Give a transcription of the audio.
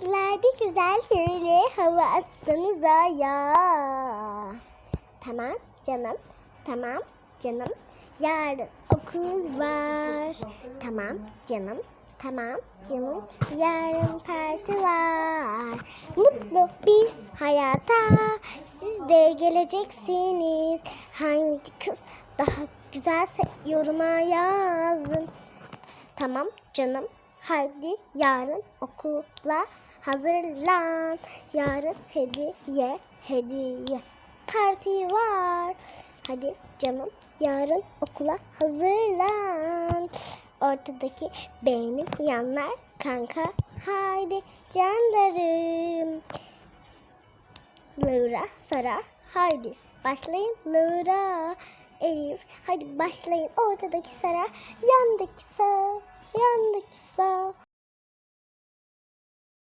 Kızlar bir güzel şöyle hava atsanıza ya. Tamam canım. Tamam canım. Yarın okul var. Tamam canım. Tamam canım. Yarın parti var. Mutlu bir hayata siz de geleceksiniz. Hangi kız daha güzelse yoruma yazın. Tamam canım. Hadi yarın okula hazırlan. Yarın hediye hediye. Parti var. Hadi canım yarın okula hazırlan. Ortadaki benim yanlar kanka. Haydi canlarım. Laura, Sara, haydi başlayın. Laura, Elif, hadi başlayın. Ortadaki Sara, yandaki Sara.